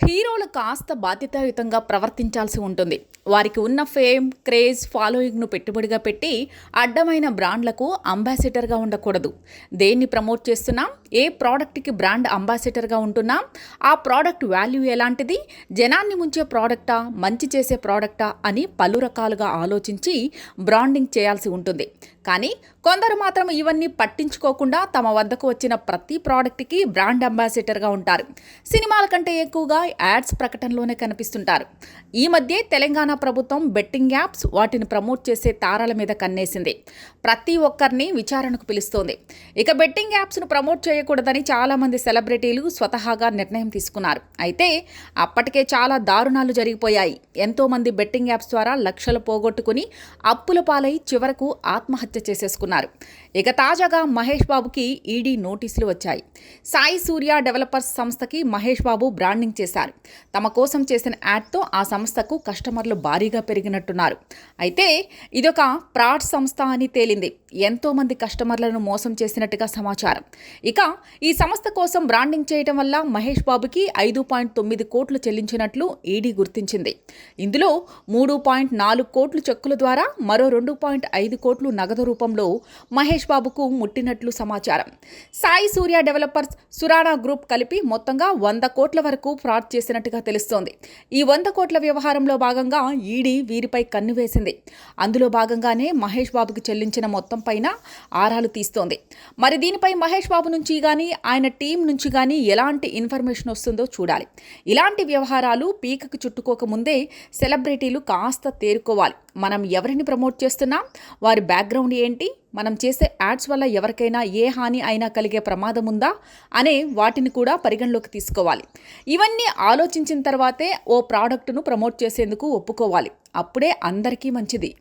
Hero కాస్త బాధ్యతాయుతంగా ప్రవర్తించాల్సి ఉంటుంది. వారికి ఉన్న ఫేమ్ క్రేజ్ ఫాలోయింగ్ను పెట్టుబడిగా పెట్టి అడ్డమైన బ్రాండ్లకు అంబాసిడర్గా ఉండకూడదు. దేన్ని ప్రమోట్ చేస్తున్నాం ఏ ప్రోడక్ట్కి బ్రాండ్ అంబాసిడర్గా ఉంటున్నాం ఆ ప్రోడక్ట్ వాల్యూ ఎలాంటిది జనాన్ని ముంచే ప్రోడక్టా మంచి చేసే ప్రోడక్టా అని పలు రకాలుగా ఆలోచించి బ్రాండింగ్ చేయాల్సి ఉంటుంది. కానీ కొందరు మాత్రం ఇవన్నీ పట్టించుకోకుండా తమ వద్దకు వచ్చిన ప్రతి ప్రోడక్ట్కి బ్రాండ్ అంబాసిడర్గా ఉంటారు. సినిమాల కంటే ఎక్కువగా యాడ్స్ ప్రకటనలోనే కనిపిస్తుంటారు. ఈ మధ్య తెలంగాణ ప్రభుత్వం బెట్టింగ్ యాప్స్ వాటిని ప్రమోట్ చేసే తారాల మీద కన్నేసింది. ప్రతి ఒక్కరిని విచారణకు పిలుస్తోంది. ఇక బెట్టింగ్ యాప్స్ను ప్రమోట్ చేయకూడదని చాలామంది సెలబ్రిటీలు స్వతహాగా నిర్ణయం తీసుకున్నారు. అయితే అప్పటికే చాలా దారుణాలు జరిగిపోయాయి. ఎంతోమంది బెట్టింగ్ యాప్స్ ద్వారా లక్షలు పోగొట్టుకుని అప్పుల పాలై చివరకు ఆత్మహత్య చేసేసుకున్నారు. ఇక తాజాగా మహేష్ బాబుకి ఈడీ నోటీసులు వచ్చాయి. సాయి సూర్య డెవలపర్స్ సంస్థకి మహేష్ బాబు బ్రాండింగ్ చేశారు. తమ కోసం చేసిన యాడ్తో ఆ సంస్థకు కస్టమర్లు భారీగా పెరిగినట్టున్నారు. అయితే ఇదొక ప్రాడ్ సంస్థ అని తేలింది. ఎంతోమంది కస్టమర్లను మోసం చేసినట్టుగా సమాచారం. ఇక ఈ సంస్థ కోసం బ్రాండింగ్ చేయడం వల్ల మహేష్ బాబుకి ఐదు పాయింట్ తొమ్మిది కోట్లు చెల్లించినట్లు ఈడీ గుర్తించింది. ఇందులో మూడు పాయింట్ నాలుగు కోట్లు చెక్కుల ద్వారా మరో రెండు పాయింట్ ఐదు కోట్లు నగదు రూపంలో మహేష్ బాబుకు ముట్టినట్లు సమాచారం. సాయి సూర్య డెవలపర్స్ సురానా గ్రూప్ కలిపి మొత్తంగా వంద కోట్ల వరకు ఫ్రాడ్ చేసినట్టుగా తెలుస్తోంది. ఈ వంద కోట్ల వ్యవహారంలో భాగంగా ఈడీ వీరిపై కన్ను వేసింది. అందులో భాగంగానే మహేష్ బాబుకి చెల్లించిన మొత్తం పైన ఆరాలు తీస్తోంది. మరి దీనిపై మహేష్ బాబు నుంచి కానీ ఆయన టీం నుంచి కానీ ఎలాంటి ఇన్ఫర్మేషన్ వస్తుందో చూడాలి. ఇలాంటి వ్యవహారాలు పీకకు చుట్టుకోక ముందే సెలబ్రిటీలు కాస్త తేరుకోవాలి. మనం ఎవరిని ప్రమోట్ చేస్తున్నాం? వారి బ్యాక్గ్రౌండ్ ఏంటి? మనం చేసే యాడ్స్ వల్ల ఎవరికైనా ఏ హాని అయినా కలిగే ప్రమాదం ఉందా అనే వాటిని కూడా పరిగణలోకి తీసుకోవాలి. ఇవన్నీ ఆలోచించిన తర్వాతే ఓ ప్రోడక్ట్ను ప్రమోట్ చేసేందుకు ఒప్పుకోవాలి. అప్పుడే అందరికీ మంచిది.